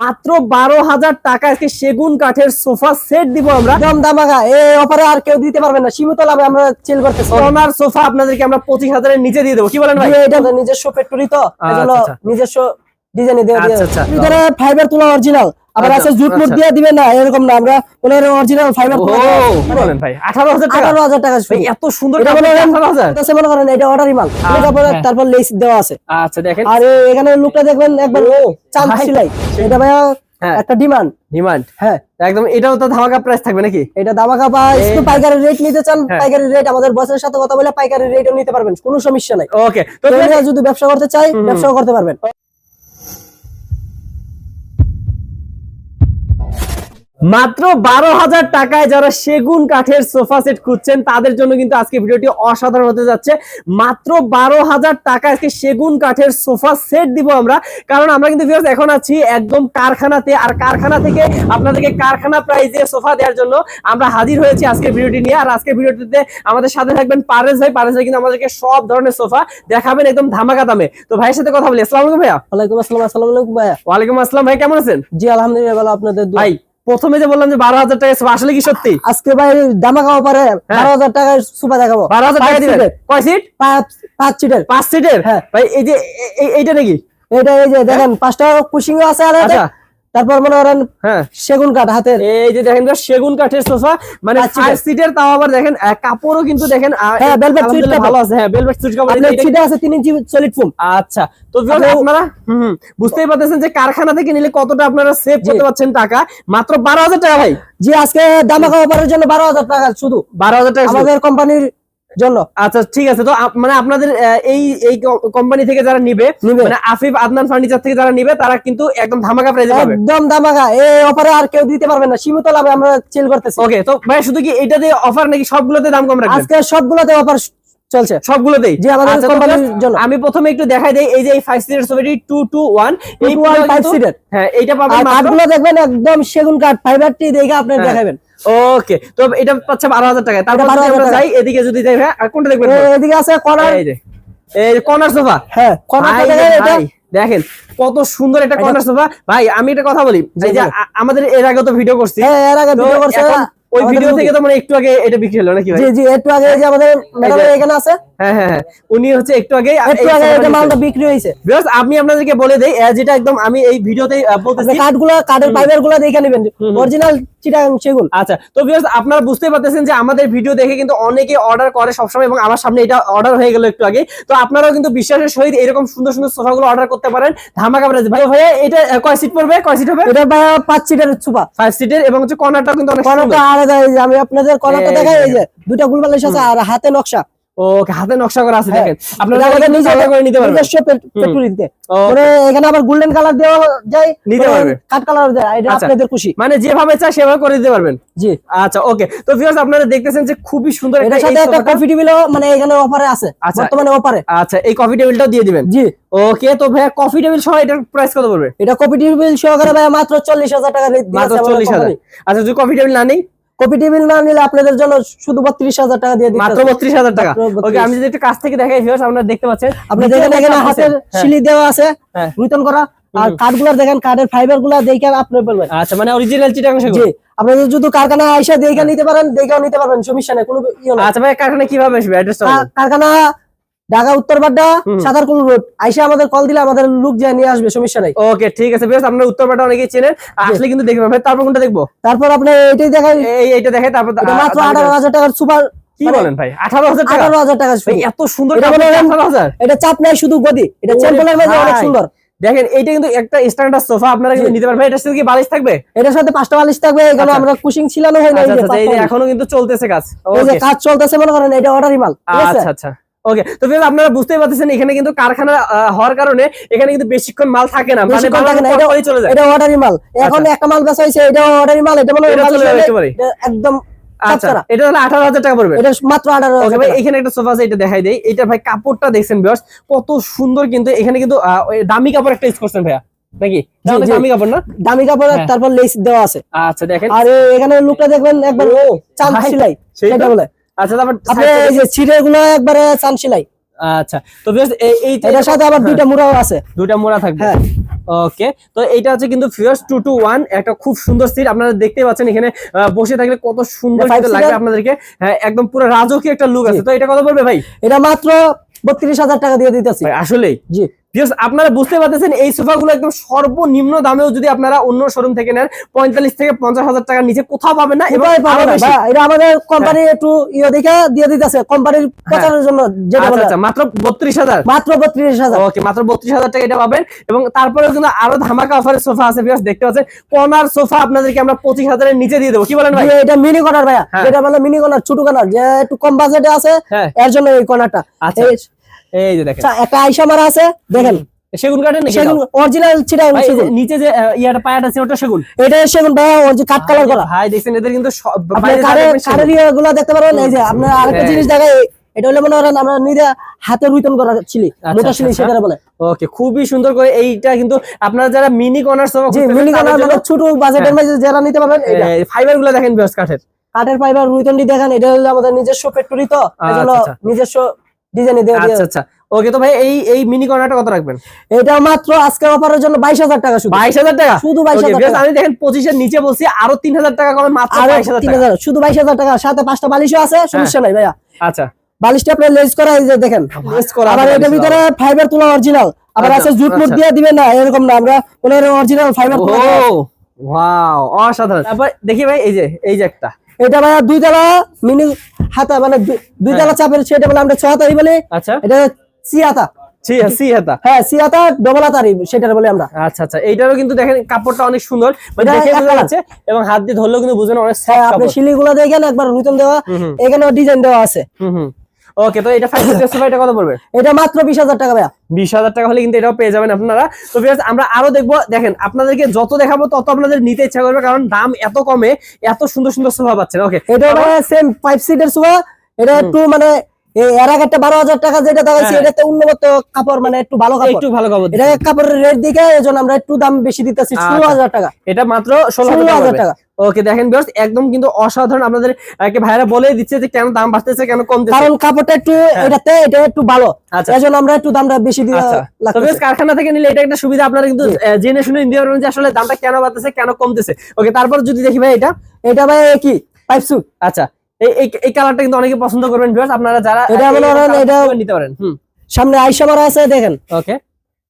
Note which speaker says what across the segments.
Speaker 1: মাত্র বারো হাজার টাকা আজকে সেগুন কাঠের সোফা সেট দিব আমরা।
Speaker 2: একদম দামাগা এই অফারে আর কেউ দিতে পারবে না। সীমিত লাভে আমরা চেল করতে
Speaker 1: সোনার সোফা আপনাদেরকে আমরা পঁচিশ হাজারের নিচে দিয়ে দেবো। কি বলেন ভাই?
Speaker 2: এটা নিজস্ব ফ্যাক্টরি তো এজন্য
Speaker 1: আচ্ছা, আচ্ছা।
Speaker 2: নিজস্ব ডিজাইনে দেওয়া
Speaker 1: আচ্ছা, আচ্ছা।
Speaker 2: ফাইবার তোলা অরিজিনাল আবার
Speaker 1: আচ্ছা,
Speaker 2: আছে জুট মুট
Speaker 1: আচ্ছা।
Speaker 2: দিয়ে দিবেন না এরকম না আমরা ওনার অরিজিনাল ফাইবার
Speaker 1: বলেন ভাই? আঠারো হাজার টাকা?
Speaker 2: আঠারো হাজার টাকা
Speaker 1: ভাই, এত সুন্দর
Speaker 2: এটা মনে করেন
Speaker 1: আঠারো হাজার?
Speaker 2: এটা মনে করেন এটা অর্ডারি মাল।
Speaker 1: হ্যাঁ।
Speaker 2: তারপরে তারপর লেস দেওয়া আছে।
Speaker 1: আচ্ছা দেখেন।
Speaker 2: আর এখানে লুকটা দেখবেন একবার
Speaker 1: ভাই।
Speaker 2: সিলাই। এটা ভাইয়া
Speaker 1: হ্যাঁ।
Speaker 2: একটা ডিমান্ড
Speaker 1: ডিমান্ড
Speaker 2: হ্যাঁ।
Speaker 1: একদম এটাও তো ধামাকা প্রাইস থাকবে নাকি?
Speaker 2: এটা দামাকা বা একটু পাইকারি রেট নিতে চান
Speaker 1: হ্যাঁ।
Speaker 2: পাইকারি রেট আমাদের বসের সাথে কথা বলে পাইকারি রেটও নিতে পারবেন কোনো সমস্যা নাই।
Speaker 1: ওকে তো
Speaker 2: যদি ব্যবসা করতে চাই ব্যবসাও করতে পারবেন।
Speaker 1: মাত্র বারো হাজার টাকায় যারা সেগুন কাঠের সোফা সেট খুঁজছেন তাদের জন্য কিন্তু আজকে ভিডিওটি অসাধারণ হতে যাচ্ছে। মাত্র বারো হাজার টাকা আজকে সেগুন কাঠের সোফা সেট দিব আমরা। কারণ আমরা কিন্তু এখন আছি একদম কারখানাতে আর কারখানা থেকে আপনাদেরকে কারখানা প্রাইজে সোফা দেওয়ার জন্য আমরা হাজির হয়েছি আজকের ভিডিওটি নিয়ে। আর আজকের ভিডিওটিতে আমাদের সাথে থাকবেন পারেশ ভাই। পারেশ ভাই কিন্তু আমাদেরকে সব ধরনের সোফা দেখাবেন একদম ধামাকা দামে। তো ভাইয়ের সাথে কথা বলি। আসসালামু আলাইকুম ভাইয়া।
Speaker 2: ওয়ালাইকুম আসসালাম আসসালামু আলাইকুম ভাইয়া।
Speaker 1: ওয়ালাইকুম আসসালাম ভাই কেমন আছেন?
Speaker 2: জি আলহামদুলিল্লাহ ভালো আপনাদের
Speaker 1: ভাই প্রথমে যে বললাম যে বারো হাজার টাকা আসলে কি সত্যি?
Speaker 2: আজকে ভাই দামা খাওয়া পারে বারো হাজার টাকায় সুপা দেখাবো।
Speaker 1: বারো হাজার টাকা
Speaker 2: দিবে
Speaker 1: কয় সিট
Speaker 2: পাঁচ পাঁচ সিটের
Speaker 1: পাঁচ সিটের
Speaker 2: হ্যাঁ।
Speaker 1: ভাই এই যে এইটা নাকি?
Speaker 2: এটা এই যে দেখেন পাঁচটা কুশিং আছে আর তারপর মনে করেন
Speaker 1: হ্যাঁ।
Speaker 2: সেগুন কাঠ হাতের।
Speaker 1: এই যে দেখেন সেগুন কাঠের সোফা মানে
Speaker 2: সিটের।
Speaker 1: তাও আবার দেখেন কাপড়ও কিন্তু দেখেন
Speaker 2: হ্যাঁ,
Speaker 1: ভালো আছে। হ্যাঁ কাপড়।
Speaker 2: আপনার সিটে আছে ইঞ্চি সলিড ফোম
Speaker 1: আচ্ছা তো আপনারা হুম, বুঝতেই পারতেছেন যে কারখানা থেকে নিলে কতটা আপনারা সেভ করতে পারছেন টাকা? মাত্র বারো হাজার টাকা ভাই।
Speaker 2: জি আজকে দামাকা অফারের জন্য বারো হাজার টাকা শুধু।
Speaker 1: বারো হাজার টাকা
Speaker 2: আমাদের কোম্পানির জন্য?
Speaker 1: আচ্ছা ঠিক আছে। তো মানে আপনাদের এই এই কোম্পানি থেকে যারা নিবে। মানে আফিফ আদনান ফার্নিচার থেকে যারা নিবে তারা কিন্তু একদম ধামাকা প্রাইজে পাবে।
Speaker 2: একদম ধামাকা। এই অফারে আর কেউ দিতে পারবে না। সীমিত লাভে আমরা সেল করতেছি।
Speaker 1: ওকে তো ভাই শুধু কি এটাতে অফার নাকি সবগুলোতে দাম কম রাখবেন?
Speaker 2: আজকে সবগুলোতে অফার চলছে।
Speaker 1: সবগুলোতেই?
Speaker 2: জি, আমাদের
Speaker 1: আচ্ছা,
Speaker 2: কোম্পানির জন্য।
Speaker 1: আমি প্রথমে একটু দেখাই দেই এই যে এই ফাইভ সিটের ছবিটি টু টু ওয়ান এই
Speaker 2: 221
Speaker 1: পুরো
Speaker 2: five
Speaker 1: কিন্তু-
Speaker 2: seater।
Speaker 1: হ্যাঁ এইটা পাবেন মাত্র।
Speaker 2: কাঠগুলো দেখবেন একদম সেগুন কাঠ ফাইবারটি দেখে আপনি
Speaker 1: হ্যাঁ।
Speaker 2: দেখাবেন।
Speaker 1: ওকে তো এটা পাচ্ছে বারো হাজার টাকায়। তারপর যদি আমরা যাই এদিকে যদি যাই হ্যাঁ আর কোনটা দেখবেন
Speaker 2: এদিকে আছে কর্নার
Speaker 1: এই যে এই কর্নার সোফা
Speaker 2: হ্যাঁ কর্নার দেখেন এটা।
Speaker 1: দেখেন কত সুন্দর একটা কর্নার সোফা ভাই আমি একটা কথা বলি যে। আমাদের এর আগে তো ভিডিও করছি।
Speaker 2: হ্যাঁ এর আগে ভিডিও করছে।
Speaker 1: ওই ভিডিও। থেকে তো মানে একটু আগে এটা বিক্রি হলো নাকি ভাই
Speaker 2: জি জি একটু আগে যে আমাদের ম্যাডাম এখানে আছে
Speaker 1: হ্যাঁ হ্যাঁ হ্যাঁ। উনি হচ্ছে একটু আগে
Speaker 2: একটু আগে এটা মালটা বিক্রি হয়েছে।
Speaker 1: বিকজ আমি আপনাদেরকে বলে দেই যেটা একদম আমি এই ভিডিওতেই বলতেছি।
Speaker 2: গুলো দেখে নেবেন। অরিজিনাল সেগুন।
Speaker 1: আচ্ছা তো ভিউয়ার্স আপনারা বুঝতে পারতেছেন যে আমাদের ভিডিও দেখে কিন্তু অনেকে অর্ডার করে সবসময় এবং আমার সামনে এটা অর্ডার হয়ে গেল একটু আগে। তো আপনারাও কিন্তু বিশ্বাসের সহিত এরকম সুন্দর সুন্দর সোফাগুলো অর্ডার করতে পারেন। ধামাকা প্রাইস ভাই ভাইয়া এটা কয় সিট পড়বে? কয় সিট হবে?
Speaker 2: এটা পাঁচ সিটের সুপা।
Speaker 1: ফাইভ সিটের এবং হচ্ছে কিন্তু অনেক
Speaker 2: কর্নারটা আলাদা আমি আপনাদের কর্নারটা দেখাই এই
Speaker 1: যে।
Speaker 2: দুইটা গুলবালিশ আছে আর হাতে নকশা।
Speaker 1: ওকে হাতে নকশা করা আছে
Speaker 2: হ্যাঁ।
Speaker 1: দেখেন আপনারা
Speaker 2: এটা
Speaker 1: নিজে
Speaker 2: নিজস্ব
Speaker 1: করে নিতে পারবেন
Speaker 2: নিজস্ব
Speaker 1: Okay.
Speaker 2: মানে এখানে আবার গোল্ডেন কালার দেওয়া যায়
Speaker 1: নিতে
Speaker 2: মানে
Speaker 1: পারবে।
Speaker 2: কাঠ কালার দেয় এটা
Speaker 1: আচ্ছা।
Speaker 2: আপনাদের খুশি
Speaker 1: মানে যেভাবে চাই সেভাবে করে দিতে পারবেন
Speaker 2: জি
Speaker 1: আচ্ছা ওকে তো ভিউয়ার্স আপনারা দেখতেছেন যে খুবই সুন্দর একটা
Speaker 2: সাথে একটা। কফি টেবিলও মানে এখানে অফারে আছে
Speaker 1: আচ্ছা।
Speaker 2: বর্তমানে অফারে
Speaker 1: আচ্ছা এই কফি টেবিলটাও দিয়ে দিবেন
Speaker 2: জি
Speaker 1: ওকে তো ভাইয়া কফি টেবিল সহ এটার প্রাইস কত পড়বে
Speaker 2: এটা কফি টেবিল সহকারে ভাই মাত্র চল্লিশ হাজার টাকা
Speaker 1: মাত্র
Speaker 2: দিচ্ছে আমাদের
Speaker 1: চল্লিশ হাজার
Speaker 2: company।
Speaker 1: আচ্ছা যদি কফি টেবিল না নেই
Speaker 2: কফি টেবিল না নিলে আপনাদের জন্য শুধু বত্রিশ হাজার টাকা দিয়ে দিচ্ছে
Speaker 1: মাত্র বত্রিশ হাজার টাকা। ওকে আমি যদি একটু কাছ থেকে দেখাই ভিউয়ার্স আপনারা দেখতে পাচ্ছেন।
Speaker 2: আপনি দেখেন হাতের
Speaker 1: শিলি
Speaker 2: সিলি দেওয়া আছে
Speaker 1: রিটার্ন
Speaker 2: রুতন করা। আর কাঠগুলো দেখেন কাঠের ফাইবারগুলা দেখে আপনি বলবেন।
Speaker 1: আচ্ছা মানে অরিজিনাল চিটাগাং
Speaker 2: জি
Speaker 1: সেগুন
Speaker 2: আপনাদের যদি কারখানা আইসা দেখে নিতে পারেন দেখেও নিতে পারবেন সমস্যা নেই কোনো ইয়ে
Speaker 1: আচ্ছা ভাই কারখানা কীভাবে আসবে?
Speaker 2: কারখানা ঢাকা উত্তর বাড্ডা সাতারকুল রোড। আইসা আমাদের কল দিলে আমাদের লুক যায় নিয়ে আসবে সমস্যা নাই।
Speaker 1: ওকে ঠিক আছে বেশ আপনার উত্তরপাটা অনেকেই চেনেন। আসলে কিন্তু দেখবেন ভাই তারপর কোনটা দেখব?
Speaker 2: তারপর আপনি এটাই দেখাই।
Speaker 1: এই এইটা দেখে তারপর
Speaker 2: মাত্র আঠারো হাজার টাকার সুপার
Speaker 1: কি বলেন ভাই? আঠারো হাজার টাকা?
Speaker 2: আঠারো হাজার টাকা
Speaker 1: ভাই এত সুন্দর
Speaker 2: এটা মনে এটা চাপ নাই শুধু গদি এটা চ্যাম্পলের মধ্যে অনেক সুন্দর।
Speaker 1: দেখেন এইটা কিন্তু একটা স্ট্যান্ডার্ড সোফা আপনারা কিন্তু নিতে পারেন ভাই এটার সাথে কি বালিশ থাকবে?
Speaker 2: এটার সাথে পাঁচটা বালিশ থাকবে এখানে
Speaker 1: আচ্ছা।
Speaker 2: আমরা কুশিং ছিলানো হয় না এই যে
Speaker 1: এখনও কিন্তু চলতেছে কাজ।
Speaker 2: এই যে কাজ চলতেছে মনে করেন এটা অর্ডারি মাল
Speaker 1: আচ্ছা আচ্ছা। ওকে তো বেশ আপনারা বুঝতেই পারতেছেন এখানে কিন্তু কারখানা হওয়ার কারণে এখানে কিন্তু বেশিক্ষণ মাল থাকে না। মানে
Speaker 2: থাকে না, এটা-
Speaker 1: পরপরই চলে যায়।
Speaker 2: এটা অর্ডারি মাল। এখন একটা মাল বেচা হয়েছে এটা অর্ডারি মাল এটা মনে
Speaker 1: চলে।
Speaker 2: একদম
Speaker 1: আচ্ছা এটা হলো আঠারো হাজার টাকা পড়বে।
Speaker 2: এটা মাত্র আঠারো
Speaker 1: ওকে
Speaker 2: হাজার
Speaker 1: ভাই এখানে একটা সোফা আছে এটা দেখাই দেই। এটা ভাই কাপড়টা দেখছেন বিয়ার্স কত সুন্দর কিন্তু এখানে কিন্তু ওই দামি কাপড় একটা ইউজ করছেন ভাইয়া। নাকি। দামি কাপড় না?
Speaker 2: দামি কাপড়
Speaker 1: হ্যাঁ।
Speaker 2: তারপর লেস দেওয়া আছে।
Speaker 1: আচ্ছা দেখেন।
Speaker 2: আর এখানে লুকটা দেখবেন একবার চাঁদ
Speaker 1: ভাই,
Speaker 2: সেলাই সেটা বলে।
Speaker 1: আচ্ছা তারপর
Speaker 2: আপনি
Speaker 1: side
Speaker 2: এই যে ছিটেরগুলো একবারে চাঁদ সেলাই।
Speaker 1: আচ্ছা তো বিয়ার্স এই এই
Speaker 2: এটার সাথে আবার দুইটা মুড়াও আছে।
Speaker 1: দুইটা মোড়া থাকবে।
Speaker 2: হ্যাঁ।
Speaker 1: ওকে তো এইটা হচ্ছে কিন্তু ফিয়ার্স টু টু ওয়ান একটা খুব সুন্দর সিট আপনারা দেখতে পাচ্ছেন এখানে বসে থাকলে কত সুন্দর
Speaker 2: এটা seater?
Speaker 1: আপনাদেরকে। হ্যাঁ একদম পুরো রাজকীয় একটা লুক আছে। তো এটা কত পড়বে ভাই?
Speaker 2: এটা মাত্র বত্রিশ হাজার টাকা দিয়ে দিতেছি।
Speaker 1: ভাই আসলেই?
Speaker 2: জি।
Speaker 1: আপনারা বুঝতে পারতেছেন এই সোফাগুলো একদম সর্বনিম্ন দামেও যদি আপনারা অন্য শোরুম থেকে নেন পঁয়তাল্লিশ থেকে পঞ্চাশ হাজার টাকার নিচে কোথাও পাবেন না এবং?
Speaker 2: এটা আমাদের কোম্পানি একটু ইয়ে দেখে দিয়ে দিতেছে কোম্পানির প্রচারের জন্য
Speaker 1: আচ্ছা আচ্ছা মাত্র বত্রিশ হাজার?
Speaker 2: মাত্র বত্রিশ হাজার।
Speaker 1: ওকে মাত্র বত্রিশ হাজার টাকা এটা পাবেন এবং তারপরে কিন্তু আরও ধামাকা অফারের সোফা আছে ভিউয়ার্স দেখতে পাচ্ছেন কর্নার সোফা আপনাদেরকে আমরা পঁচিশ হাজারের নিচে দিয়ে দেবো। কি বলেন ভাই?
Speaker 2: এটা মিনি কনার ভাইয়া। এটা বলে মিনি কনার ছোট কনার যে একটু কম বাজেটে আছে
Speaker 1: হ্যাঁ।
Speaker 2: এর জন্য এই কর্নারটা
Speaker 1: আচ্ছা।
Speaker 2: এই-
Speaker 1: যে দেখেন।
Speaker 2: আচ্ছা, একটা আইসা মারা আছে দেখেন।
Speaker 1: সেগুন কাঠের নাকি
Speaker 2: সেগুন অরিজিনাল
Speaker 1: ভাই,
Speaker 2: সেগুন।
Speaker 1: নিচে যে ইয়াটা পায়াটা আছে ওটা সেগুন?
Speaker 2: এটা সেগুন যে কাট কালার করা।
Speaker 1: ভাই দেখছেন এদের কিন্তু সব- বাইরে
Speaker 2: কাঠের ইয়েগুলো দেখতে পারেন এই যে আপনার আরেকটা
Speaker 1: হ্যাঁ।
Speaker 2: জিনিস দেখাই এটা হলে মনে করেন আমরা নিজে হাতে রুইতন করা ছিলি
Speaker 1: আচ্ছা, আচ্ছা,
Speaker 2: ছিলি। সেটা বলে।
Speaker 1: ওকে খুবই সুন্দর করে এইটা কিন্তু আপনারা যারা মিনি কর্নার
Speaker 2: জি মিনি কর্নার মানে ছোট বাজেটের
Speaker 1: হ্যাঁ।
Speaker 2: মধ্যে যারা নিতে পারবেন এটা
Speaker 1: ফাইবারগুলো দেখেন কাঠের।
Speaker 2: কাঠের ফাইবার রুইতনটি দেখেন এটা হলো আমাদের নিজস্ব ফ্যাক্টরি তো এজন্য। নিজস্ব ডিজাইনে দিয়ে
Speaker 1: আচ্ছা আচ্ছা। ওকে তো ভাই এই এই মিনি কর্নারটা কত রাখবেন?
Speaker 2: এটা মাত্র আজকে অফারের জন্য বাইশ হাজার টাকা শুধু।
Speaker 1: বাইশ হাজার টাকা?
Speaker 2: শুধু বাইশ
Speaker 1: Okay,
Speaker 2: হাজার
Speaker 1: viewers,
Speaker 2: টাকা।
Speaker 1: আমি দেখেন পঁচিশের নিচে বলছি আরও তিন হাজার টাকা কমে মাত্র
Speaker 2: আর
Speaker 1: বাইশ হাজার
Speaker 2: তিন
Speaker 1: টাকা
Speaker 2: শুধু বাইশ হাজার টাকা। সাথে পাঁচটা বালিশও আছে সমস্যা নাই ভাইয়া।
Speaker 1: আচ্ছা।
Speaker 2: বালিশটা আপনি লেজ করা এই যে দেখেন।
Speaker 1: Lace করা
Speaker 2: আবার এটার ভিতরে ফাইবার তোলা অরিজিনাল আবার
Speaker 1: আচ্ছা,
Speaker 2: আছে জুট মুট
Speaker 1: আচ্ছা।
Speaker 2: দিয়ে দিবেন না এরকম না। আমরা কোনো অরিজিনাল ফাইবার
Speaker 1: ও ওয়াও অসাধারণ। তারপর দেখি ভাই এই যে এই যে একটা।
Speaker 2: এটা ভাইয়া দুই তলা মিনি হাতা মানে দুই তলা চাপের সেটা বলে আমরা ছ হাতারি বলি।
Speaker 1: আচ্ছা।
Speaker 2: এটা সি হাতা।
Speaker 1: সি সি হাতা।
Speaker 2: হ্যাঁ সি ডবল হাতারি সেটা বলি আমরা।
Speaker 1: আচ্ছা আচ্ছা। এইটারও কিন্তু দেখেন কাপড়টা অনেক সুন্দর
Speaker 2: এটা
Speaker 1: দেখে বোঝা যাচ্ছে এবং হাত দিয়ে ধরলেও কিন্তু বুঝেন অনেক
Speaker 2: হ্যাঁ আপনি শিলিগুলো দেখেন একবার রুতন দেওয়া। এখানেও ডিজাইন দেওয়া আছে।
Speaker 1: হুম হুম। ওকে তো এটা ফাইভ এটা কত পড়বে?
Speaker 2: এটা মাত্র বিশ হাজার টাকা ভাইয়া।
Speaker 1: বিশ হাজার টাকা হলে কিন্তু এটাও পেয়ে যাবেন আপনারা। তো viewers, আমরা আরও দেখব। দেখেন আপনাদেরকে যত দেখাবো তত আপনাদের নিতে ইচ্ছা করবে কারণ দাম এত কমে এত সুন্দর সুন্দর সোফা পাচ্ছেন। ওকে
Speaker 2: এটা সেম ফাইভ সিটের সোফা। এটা একটু মানে এর আগে একটা বারো হাজার টাকা যেটা
Speaker 1: হ্যাঁ।
Speaker 2: এটাতে উন্নত কাপড় মানে একটু ভালো কাপড়।
Speaker 1: একটু ভালো
Speaker 2: এটা কাপড়ের রেট দিকে এই আমরা একটু দাম বেশি দিতেছি ষোলো
Speaker 1: আচ্ছা।
Speaker 2: হাজার টাকা।
Speaker 1: এটা মাত্র ষোলো
Speaker 2: ষোলো
Speaker 1: হাজার টাকা। ওকে দেখেন বিয়ার্স একদম কিন্তু অসাধারণ আপনাদের ভাইরা বলে দিচ্ছে যে কেন দাম বাড়তেছে কেন কমতেছে।
Speaker 2: কারণ কাপড়টা একটু এটাতে এটা একটু ভালো।
Speaker 1: আচ্ছা।
Speaker 2: এই জন্য আমরা একটু দামটা বেশি দিয়ে
Speaker 1: আচ্ছা। তো
Speaker 2: লাগতেছে।
Speaker 1: কারখানা থেকে নিলে এটা একটা সুবিধা আপনারা কিন্তু জেনে শুনে নিতে পারবেন যে আসলে দামটা কেন বাড়তেছে কেন কমতেছে। ওকে তারপর যদি দেখি ভাই এটা।
Speaker 2: এটা ভাই কি? পাইপ সুট
Speaker 1: আচ্ছা। এই এই কালারটা কিন্তু অনেকে পছন্দ করবেন ভিউয়ার্স আপনারা যারা
Speaker 2: এটা
Speaker 1: colour
Speaker 2: এটা-
Speaker 1: নিতে পারেন। হুম।
Speaker 2: সামনে আইসা মারা আছে দেখেন।
Speaker 1: ওকে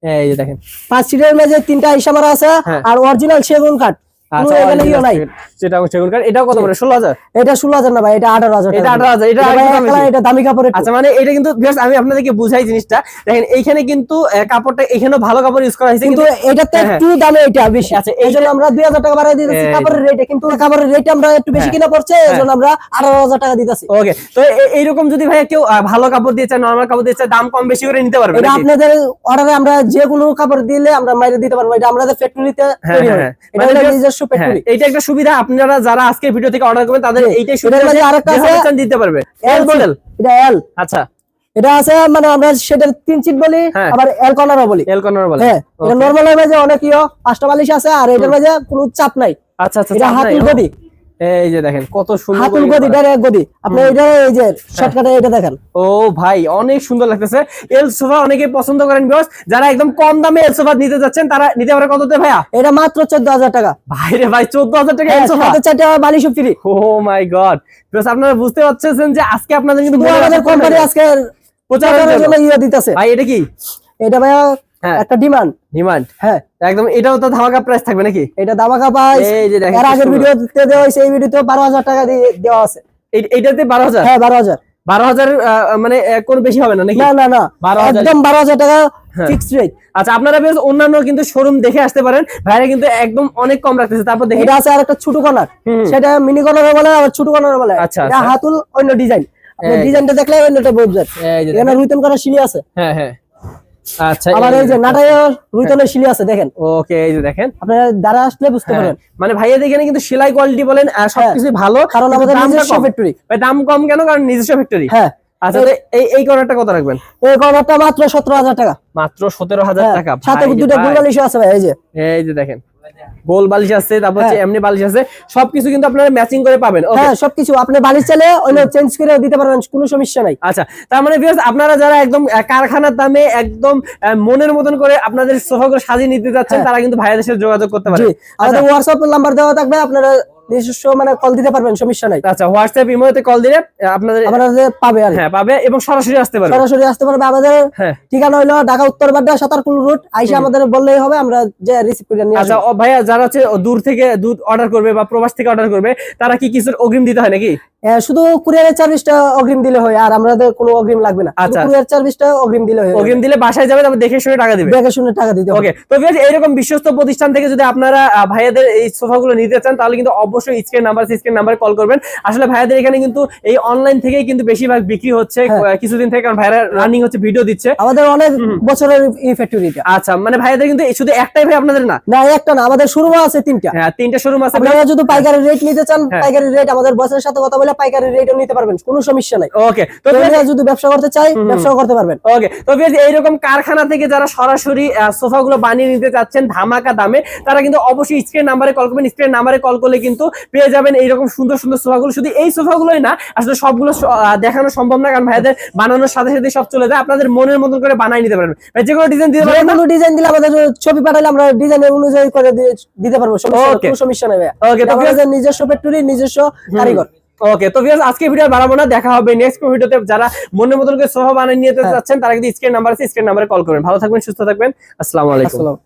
Speaker 1: এই যে দেখেন।
Speaker 2: পাঁচ সিটের মেঝে তিনটা আইসা মারা আছে
Speaker 1: হ্যাঁ।
Speaker 2: আর অরিজিনাল সেগুন কাঠ। এখানে নাই।
Speaker 1: সেটা সেগুন কাঠ এটাও কত করে ষোলো হাজার?
Speaker 2: এটা ষোলো হাজার না ভাই এটা আঠারো হাজার
Speaker 1: এটা আঠারো হাজার এটা
Speaker 2: এটা ভাই
Speaker 1: আরেকটু দাম
Speaker 2: একলা
Speaker 1: বেশি। আচ্ছা মানে এটা কিন্তু আমি আপনাদেরকে বুঝাই জিনিসটা। দেখেন এইখানে কিন্তু কাপড়টা এখানেও ভালো কাপড় ইউজ করা হয়েছে
Speaker 2: কিন্তু
Speaker 1: কিন্তু
Speaker 2: এটাতে
Speaker 1: হ্যাঁ,
Speaker 2: একটু দামে এটা বেশি। এই জন্য আমরা দুই হাজার টাকা বাড়াই দিতেছি কাপড়ের রেটে কিন্তু কাপড়ের রেট আমরা একটু বেশি
Speaker 1: হ্যাঁ।
Speaker 2: কিনা পড়ছে এই জন্য আমরা আঠারো হাজার টাকা দিতেছি।
Speaker 1: ওকে তো এইরকম যদি ভাই কেউ ভালো কাপড় দিয়ে চায় নর্মাল কাপড় দিয়ে দাম কম বেশি করে নিতে পারবে
Speaker 2: এটা? আপনাদের অর্ডারে আমরা যে কোনো কাপড় দিলে আমরা মাইরে দিতে পারব। এটা আমাদের ফ্যাক্টরিতে
Speaker 1: হ্যাঁ, হ্যাঁ,
Speaker 2: হয়।
Speaker 1: হ্যাঁ।
Speaker 2: এটা
Speaker 1: মানে just-
Speaker 2: নিজস্ব
Speaker 1: হ্যাঁ,
Speaker 2: ফ্যাক্টরি
Speaker 1: এইটা একটা সুবিধা আপনারা যারা আজকে ভিডিও থেকে অর্ডার করবেন তাদের এইটাই সুবিধা
Speaker 2: আরেকটা আছে-
Speaker 1: দিতে পারবে।
Speaker 2: এল
Speaker 1: এল মডেল
Speaker 2: এটা এল
Speaker 1: আচ্ছা।
Speaker 2: এটা আছে মানে আমরা সেটা তিন চিট বলি
Speaker 1: হ্যাঁ।
Speaker 2: আবার এল কর্নারও বলি।
Speaker 1: এল কর্নার বলে।
Speaker 2: হ্যাঁ এটা মাঝে অনেক ইয়ে পাঁচটা বালিশ আছে আর এটার মাঝে কোনো চাপ নাই।
Speaker 1: আচ্ছা আচ্ছা
Speaker 2: এটা। গদি।
Speaker 1: এই যে দেখেন কত সুন্দর
Speaker 2: হাতুল
Speaker 1: করে।
Speaker 2: গদি গদি। আপনি এটা এই যে শর্টকাটে এটা দেখেন।
Speaker 1: ও ভাই অনেক সুন্দর লাগতেছে। এল সোফা অনেকে পছন্দ করেন বিকজ যারা একদম কম দামে এল সোফা নিতে যাচ্ছেন তারা নিতে পারে কততে ভাইয়া?
Speaker 2: এটা মাত্র চোদ্দ হাজার টাকা
Speaker 1: ভাইরে ভাই চোদ্দ হাজার টাকা
Speaker 2: হ্যাঁ,
Speaker 1: এল সোফা
Speaker 2: সাথে চারটে বালিশ free
Speaker 1: oh my god because আপনারা বুঝতে পারছেন যে আজকে আপনাদের কিন্তু
Speaker 2: আমাদের কোম্পানি আজকে
Speaker 1: প্রচারের জন্য।
Speaker 2: জন্য ইয়ে দিতেছে।
Speaker 1: ভাই এটা কি?
Speaker 2: এটা ভাইয়া
Speaker 1: হ্যাঁ।
Speaker 2: একটা ডিমান্ড
Speaker 1: ডিমান্ড
Speaker 2: হ্যাঁ।
Speaker 1: একদম এটাও তো ধামাকা প্রাইস থাকবে নাকি?
Speaker 2: এটা দামাকা পাই
Speaker 1: এই যে দেখেন
Speaker 2: এর আগের ভিডিওতে দেওয়া হয়েছে এই ভিডিওতে বারো হাজার টাকা দিয়ে দেওয়া আছে।
Speaker 1: এইটাতে
Speaker 2: হ্যাঁ
Speaker 1: মানে কোনো বেশি হবে না নাকি?
Speaker 2: না না না।
Speaker 1: 12,000
Speaker 2: একদম বারো হাজার টাকা
Speaker 1: হ্যাঁ।
Speaker 2: ফিক্সড রেট
Speaker 1: আচ্ছা আপনারা বেশ অন্যান্য কিন্তু শোরুম দেখে আসতে পারেন। ভাইরা কিন্তু একদম অনেক কম রাখতেছে। তারপর দেখি।
Speaker 2: এটা আছে আর একটা ছোট কর্নার সেটা মিনি কর্নার বলে আবার ছোট কর্নার বলে।
Speaker 1: আচ্ছা, আচ্ছা।
Speaker 2: হাতুল অন্য ডিজাইন। ডিজাইনটা দেখলে অন্যটা বুঝবেন
Speaker 1: এই যে
Speaker 2: এখানে রুইতন করা সিলি আছে।
Speaker 1: হ্যাঁ হ্যাঁ। আচ্ছা
Speaker 2: আবার এই যে নাটায় রুইতনের সিলি আছে দেখেন।
Speaker 1: ওকে এই যে দেখেন।
Speaker 2: আপনারা দ্বারা আসলে বুঝতে
Speaker 1: হ্যাঁ,
Speaker 2: পারেন
Speaker 1: মানে ভাইয়া কিন্তু সেলাই কোয়ালিটি বলেন সবকিছু ভালো
Speaker 2: কারণ আমাদের নিজস্ব ফ্যাক্টরি
Speaker 1: ভাই, দাম কম কেন? কারণ নিজস্ব ফ্যাক্টরি
Speaker 2: হ্যাঁ।
Speaker 1: আচ্ছা এই এই কর্নারটা কত রাখবেন?
Speaker 2: এই কর্নারটা মাত্র সতেরো হাজার টাকা।
Speaker 1: মাত্র সতেরো হাজার
Speaker 2: হ্যাঁ,
Speaker 1: টাকা।
Speaker 2: সাথে
Speaker 1: ভাই
Speaker 2: দুটো গুঙ্গালিশও আছে ভাই এই যে।
Speaker 1: এই যে দেখেন। গোল বালিশ আছে তারপর হচ্ছে
Speaker 2: হ্যাঁ।
Speaker 1: এমনি বালিশ আছে সবকিছু কিন্তু আপনারা ম্যাচিং করে পাবেন।
Speaker 2: হ্যাঁ সবকিছু। আপনি বালিশ চালে অন্য চেঞ্জ করে দিতে পারবেন কোনো সমস্যা নাই।
Speaker 1: আচ্ছা তার মানে ভিউয়ার্স আপনারা যারা একদম কারখানার দামে একদম মনের মতন করে আপনাদের সোফাগুলো সাজিয়ে নিতে যাচ্ছেন
Speaker 2: হ্যাঁ।
Speaker 1: তারা কিন্তু ভাইয়াদের সাথে যোগাযোগ করতে পারেন
Speaker 2: আমাদের হোয়াটসঅ্যাপ নাম্বার দেওয়া থাকবে আপনারা নিজস্ব মানে কল দিতে পারবেন সমস্যা নাই।
Speaker 1: আচ্ছা হোয়াটসঅ্যাপ ইমোতে কল দিলে আপনাদের
Speaker 2: আপনাদের পাবে আর
Speaker 1: হ্যাঁ পাবে এবং সরাসরি আসতে পারবে।
Speaker 2: সরাসরি আসতে পারবে। আমাদের
Speaker 1: হ্যাঁ।
Speaker 2: ঠিকানা হইল ঢাকা উত্তর বাড্ডা সাতারকুল রুট আইসা আমাদের বললেই হবে আমরা যে রিসিভ করে নিয়ে
Speaker 1: আচ্ছা ভাইয়া যারা হচ্ছে দূর থেকে দুধ অর্ডার করবে বা প্রবাস থেকে অর্ডার করবে তারা কি কিছুর অগ্রিম দিতে হয় নাকি?
Speaker 2: শুধু কুরিয়ারের সার্ভিসটা অগ্রিম দিলে হয় আর আমাদের কোনো অগ্রিম লাগবে না।
Speaker 1: আচ্ছা।
Speaker 2: কুরিয়ার সার্ভিসটা অগ্রিম দিলে হয়
Speaker 1: অগ্রিম দিলে বাসায় যাবে তারপর দেখে শুনে টাকা দিবে।
Speaker 2: দেখে শুনে টাকা দিতে হবে।
Speaker 1: ওকে তো বিশ্বস্ত প্রতিষ্ঠান থেকে যদি আপনারা ভাইয়াদের এই সোফাগুলো নিতে চান তাহলে কিন্তু অবশ্যই স্ক্রিন নাম্বার স্ক্রিন নাম্বারে কল করবেন। আসলে ভাইয়াদের এখানে কিন্তু এই অনলাইন থেকেই কিন্তু বেশিরভাগ বিক্রি হচ্ছে
Speaker 2: হ্যাঁ।
Speaker 1: কিছুদিন থেকে কারণ ভাইয়ারা রানিং হচ্ছে ভিডিও দিচ্ছে।
Speaker 2: আমাদের অনেক বছরের ই ফ্যাক্টরিটা
Speaker 1: আচ্ছা মানে ভাইয়াদের কিন্তু এই শুধু একটাই ভাই আপনাদের না?
Speaker 2: না একটা না আমাদের শুরু আছে তিনটা।
Speaker 1: হ্যাঁ তিনটা শোরুম আছে।
Speaker 2: আপনারা যদি পাইকারি রেট নিতে চান
Speaker 1: হ্যাঁ।
Speaker 2: পাইকারি রেট আমাদের বসের সাথে কথা বলে পাইকারি রেটও নিতে পারবেন কোনো সমস্যা নাই।
Speaker 1: ওকে তো viewers,
Speaker 2: যদি ব্যবসা করতে চাই ব্যবসা করতে পারবেন।
Speaker 1: ওকে তো viewers, এইরকম কারখানা থেকে যারা সরাসরি সোফাগুলো বানিয়ে নিতে চাচ্ছেন ধামাকা দামে তারা কিন্তু অবশ্যই স্ক্রিন নাম্বারে কল করবেন। স্ক্রিন নাম্বারে কল করলে কিন্তু পেয়ে যাবেন এইরকম সুন্দর সুন্দর সোফাগুলো। শুধু এই সোফাগুলোই না আসলে সবগুলো দেখানো সম্ভব না কারণ ভাইদের বানানোর সাথে সাথে সব চলে যায়। আপনাদের মনের মতন করে বানাই নিতে পারবেন। ভাই, যে কোনো ডিজাইন দিতে পারবেন না?
Speaker 2: যেগুলো ডিজাইন দিলে আমাদের ছবি পাঠালে আমরা ডিজাইন অনুযায়ী করে দিতে পারব। সমস্যা কোনো সমস্যা নেই।
Speaker 1: Okay, তো
Speaker 2: নিজস্ব ফ্যাক্টরি নিজস্ব কারিগর।
Speaker 1: ওকে তো ভিউয়ার্স আজকে ভিডিও বাড়াবো না দেখা হবে নেক্সট ভিডিওতে যারা মনের মতন করে সোফা বানিয়ে নিতে
Speaker 2: হ্যাঁ।
Speaker 1: চাচ্ছেন তারা কিন্তু স্ক্রিন নাম্বার আছে স্ক্রিন নাম্বারে কল করবেন। ভালো থাকবেন সুস্থ থাকবেন। আসসালামু আলাইকুম।
Speaker 2: আসসালাম।